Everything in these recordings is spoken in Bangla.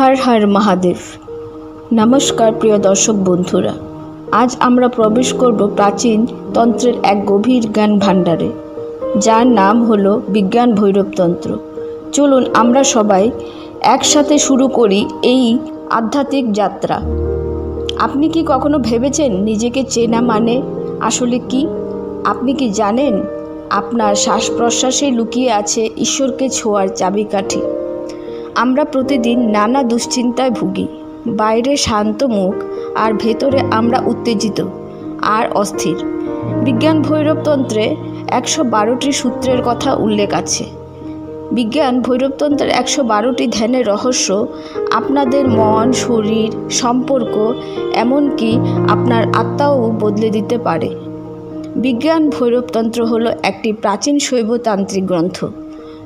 হর হর মহাদেব। নমস্কার প্রিয় দর্শক বন্ধুরা, আজ আমরা প্রবেশ করব প্রাচীন তন্ত্রের এক গভীর জ্ঞান ভাণ্ডারে, যার নাম হল বিজ্ঞান ভৈরবতন্ত্র চলুন আমরা সবাই একসাথে শুরু করি এই আধ্যাত্মিক যাত্রা। আপনি কি কখনো ভেবেছেন নিজেকে চেনা মানে আসলে কি? আপনি কি জানেন আপনার শ্বাস প্রশ্বাসে লুকিয়ে আছে ঈশ্বরকে ছোঁয়ার চাবিকাঠি? আমরা প্রতিদিন নানা দুশ্চিন্তায় ভুগি। বাইরে শান্ত মুখ আর ভেতরে আমরা উত্তেজিত আর অস্থির। বিজ্ঞান ভৈরবতন্ত্রে একশো বারোটি সূত্রের কথা উল্লেখ আছে। বিজ্ঞান ভৈরবতন্ত্রের একশো বারোটি ধ্যানের রহস্য আপনাদের মন, শরীর, সম্পর্ক, এমনকি আপনার আত্মাও বদলে দিতে পারে। বিজ্ঞান ভৈরবতন্ত্র হলো একটি প্রাচীন শৈবতান্ত্রিক গ্রন্থ।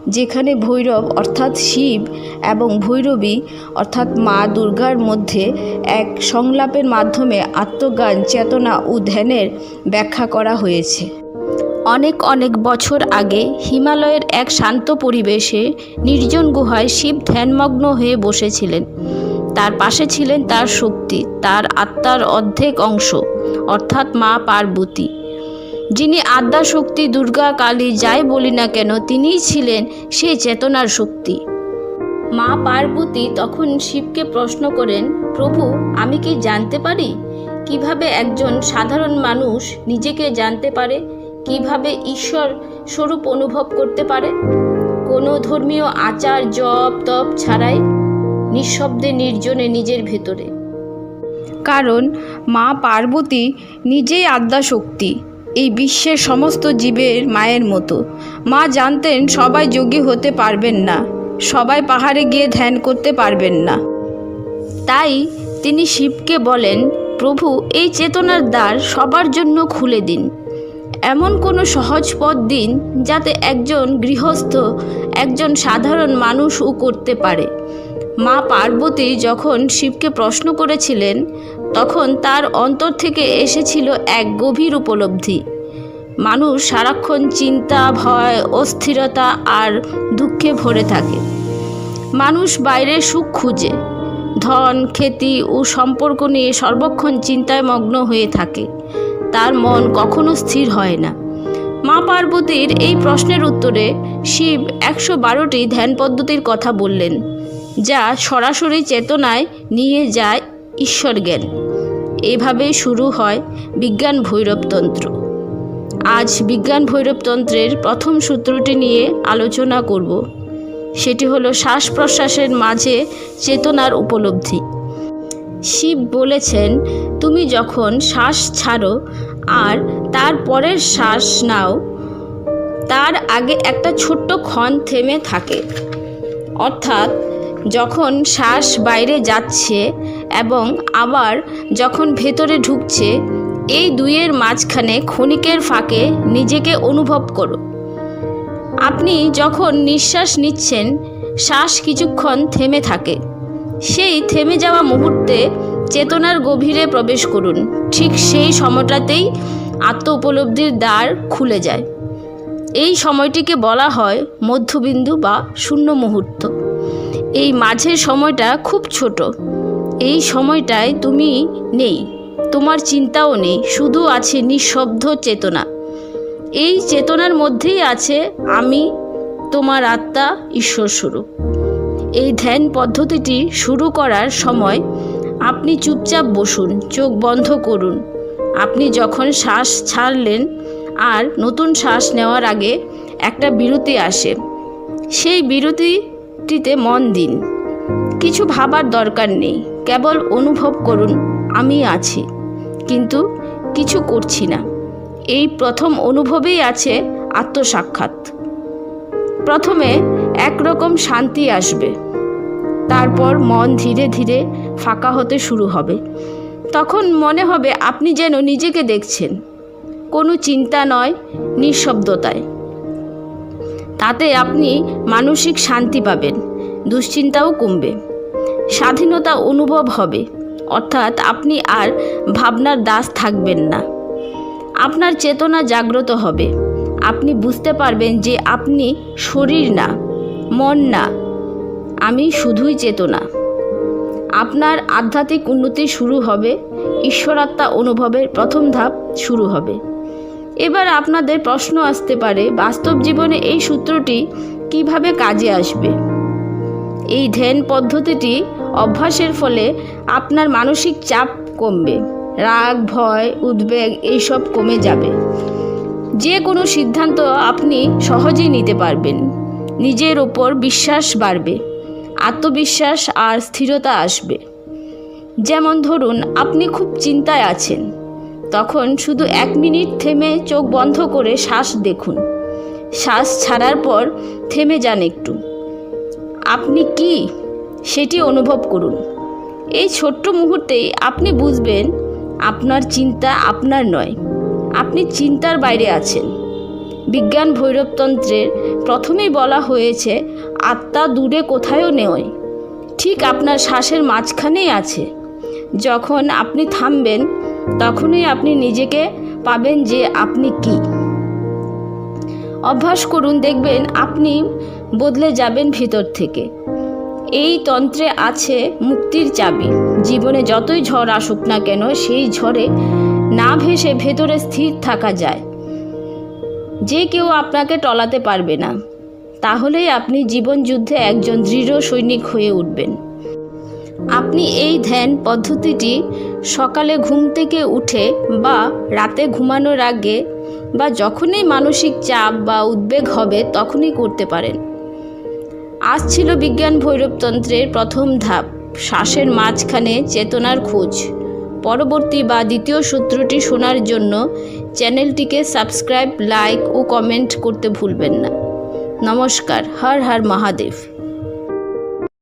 যেখানে ভৈরব, অর্থাৎ শিব, এবং ভৈরবী, অর্থাৎ মা দুর্গার মধ্যে এক সংলাপের মাধ্যমে আত্মজ্ঞান, চেতনা ও ধ্যানের ব্যাখ্যা করা হয়েছে। অনেক অনেক বছর আগে হিমালয়ের এক শান্ত পরিবেশে নির্জন গুহায় শিব ধ্যানমগ্ন হয়ে বসেছিলেন। তার পাশে ছিলেন তার শক্তি, তার আত্মার অর্ধেক অংশ, অর্থাৎ মা পার্বতী। যিনি আদ্যা শক্তি দুর্গা কালী যাই বলি না কেন তিনিই ছিলেন সেই চেতনার শক্তি। মা পার্বতী তখন শিবকে প্রশ্ন করেন, প্রভু, আমি কি জানতে পারি? কীভাবে একজন সাধারণ মানুষ নিজেকে জানতে পারে? কীভাবে ঈশ্বর স্বরূপ অনুভব করতে পারে? কোনো ধর্মীয় আচার, জপ, তপ ছাড়াই নিঃশব্দে নির্জনে নিজের ভেতরে। কারণ মা পার্বতী নিজেই আদ্যা শক্তি এই বিশ্বের সমস্ত জীবের মায়ের মতো। মা জানতেন সবাই যোগী হতে পারবেন না, সবাই পাহাড়ে গিয়ে ধ্যান করতে পারবেন না। তাই তিনি শিবকে বলেন, প্রভু, এই চেতনার দ্বার সবার জন্য খুলে দিন। এমন কোনো সহজ পথ দিন যাতে একজন গৃহস্থ, একজন সাধারণ মানুষও করতে পারে। মা পার্বতী যখন শিবকে প্রশ্ন করেছিলেন তখন তার অন্তর থেকে এসেছিল এক গভীর উপলব্ধি। মানুষ সারাক্ষণ চিন্তা, ভয়, অস্থিরতা আর দুঃখে ভরে থাকে। মানুষ বাইরে সুখ খুঁজে। ধন, খ্যাতি ও সম্পর্ক নিয়ে সর্বক্ষণ চিন্তায় মগ্ন হয়ে থাকে। তার মন কখনো স্থির হয় না। মা পার্বতীর এই প্রশ্নের উত্তরে শিব একশো বারোটি ধ্যান পদ্ধতির কথা বললেন, যা সরাসরি চেতনায় নিয়ে যায় ঈশ্বর জ্ঞান। এভাবেই শুরু হয় বিজ্ঞান ভৈরবতন্ত্র আজ বিজ্ঞান ভৈরবতন্ত্রের প্রথম সূত্রটি নিয়ে আলোচনা করব। সেটি হলো শ্বাস প্রশ্বাসের মাঝে চেতনার উপলব্ধি। শিব বলেছেন, তুমি যখন শ্বাস ছাড়ো আর তার পরের শ্বাস নাও, তার আগে একটা ছোট্ট ক্ষণ থেমে থাকে। অর্থাৎ যখন শ্বাস বাইরে যাচ্ছে এবং আবার যখন ভেতরে ঢুকছে, এই দুইয়ের মাঝখানে ক্ষণিকের ফাঁকে নিজেকে অনুভব করো। আপনি যখন নিঃশ্বাস নিচ্ছেন, শ্বাস কিছুক্ষণ থেমে থাকে। সেই থেমে যাওয়া মুহূর্তে চেতনার গভীরে প্রবেশ করুন। ঠিক সেই সময়টাতেই আত্ম উপলব্ধির দ্বার খুলে যায়। এই সময়টিকে বলা হয় মধ্যবিন্দু বা শূন্য মুহূর্ত। এই মাঝের সময়টা খুব ছোট। সময়টায় তুমি নেই, তোমার চিন্তাও নেই, শুধু আছে নিঃশব্দ চেতনা। এই চেতনার মধ্যেই আছে আমি, তোমার আত্মা, ঈশ্বর স্বরূপ। এই ধ্যান পদ্ধতিটি শুরু করার সময় আপনি চুপচাপ বসুন, চোখ বন্ধ করুন। আপনি যখন শ্বাস ছাড়লেন আর নতুন শ্বাস নেওয়ার আগে একটা বিরতি আসে। সেই বিরতিটিতে মন দিন। কিছু ভাবার দরকার নেই। কেবল অনুভব করুন, আমি আছি। কিন্তু কিছু করছি না। এই প্রথম অনুভবেই আছে আত্মসাক্ষাৎ। প্রথমে একরকম শান্তি আসবে। তারপর মন ধীরে ধীরে ফাঁকা হতে শুরু হবে। তখন মনে হবে আপনি যেন নিজেকে দেখছেন। কোনো চিন্তা নয়, নিঃশব্দতায়। তাতে আপনি মানসিক শান্তি পাবেন, দুশ্চিন্তাও কমবে। স্বাধীনতা অনুভব হবে। অর্থাৎ আপনি আর ভাবনার দাস থাকবেন না। আপনার চেতনা জাগ্রত হবে। আপনি বুঝতে পারবেন যে আপনি শরীর না, মন না, আমি শুধুই চেতনা। আপনার আধ্যাত্মিক উন্নতি শুরু হবে, ঈশ্বরাত্মা অনুভবের প্রথম ধাপ শুরু হবে। এবার আপনাদের প্রশ্ন আসতে পারে, বাস্তব জীবনে এই সূত্রটি কীভাবে কাজে আসবে? এই ধ্যান পদ্ধতিটি অভ্যাসের ফলে আপনার মানসিক চাপ কমবে। রাগ, ভয়, উদ্বেগ এইসব কমে যাবে। যে কোনো সিদ্ধান্ত আপনি সহজেই নিতে পারবেন। নিজের ওপর বিশ্বাস বাড়বে, আত্মবিশ্বাস আর স্থিরতা আসবে। যেমন ধরুন, আপনি খুব চিন্তায় আছেন। তখন শুধু এক মিনিট থেমে চোখ বন্ধ করে শ্বাস দেখুন। শ্বাস ছাড়ার পর থেমে যান একটু। আপনি কি? সেটি অনুভব করুন। এই ছোট্ট মুহূর্তেই আপনি বুঝবেন, আপনার চিন্তা আপনার নয়, আপনি চিন্তার বাইরে আছেন। বিজ্ঞান ভৈরবতন্ত্রের প্রথমেই বলা হয়েছে, আত্মা দূরে কোথায়ও নেয় ঠিক আপনার শ্বাসের মাঝখানেই আছে। যখন আপনি থামবেন, তখনই আপনি নিজেকে পাবেন যে আপনি কি। অভ্যাস করুন, দেখবেন আপনি বদলে যাবেন ভিতর থেকে। এই তন্ত্রে আছে মুক্তির চাবি। জীবনে যতই ঝড় আসুক না কেন, সেই ঝড়ে না ভেসে ভেতরে স্থির থাকা যায়। যে কেউ আপনাকে টলাতে পারবে না, তাহলেই আপনি জীবন যুদ্ধে একজন দৃঢ় সৈনিক হয়ে উঠবেন। আপনি এই ধ্যান পদ্ধতিটি সকালে ঘুম থেকে উঠে বা রাতে ঘুমানোর আগে বা যখনই মানসিক চাপ বা উদ্বেগ হবে, তখনই করতে পারেন। আজ ছিল বিজ্ঞান ভৈরবতন্ত্রের প্রথম ধাপ, শ্বাসের মাঝখানে চেতনার খোঁজ। পরবর্তী বা দ্বিতীয় সূত্রটি শোনার জন্য চ্যানেলটিকে সাবস্ক্রাইব, লাইক ও কমেন্ট করতে ভুলবেন না। নমস্কার, হর হর মহাদেব।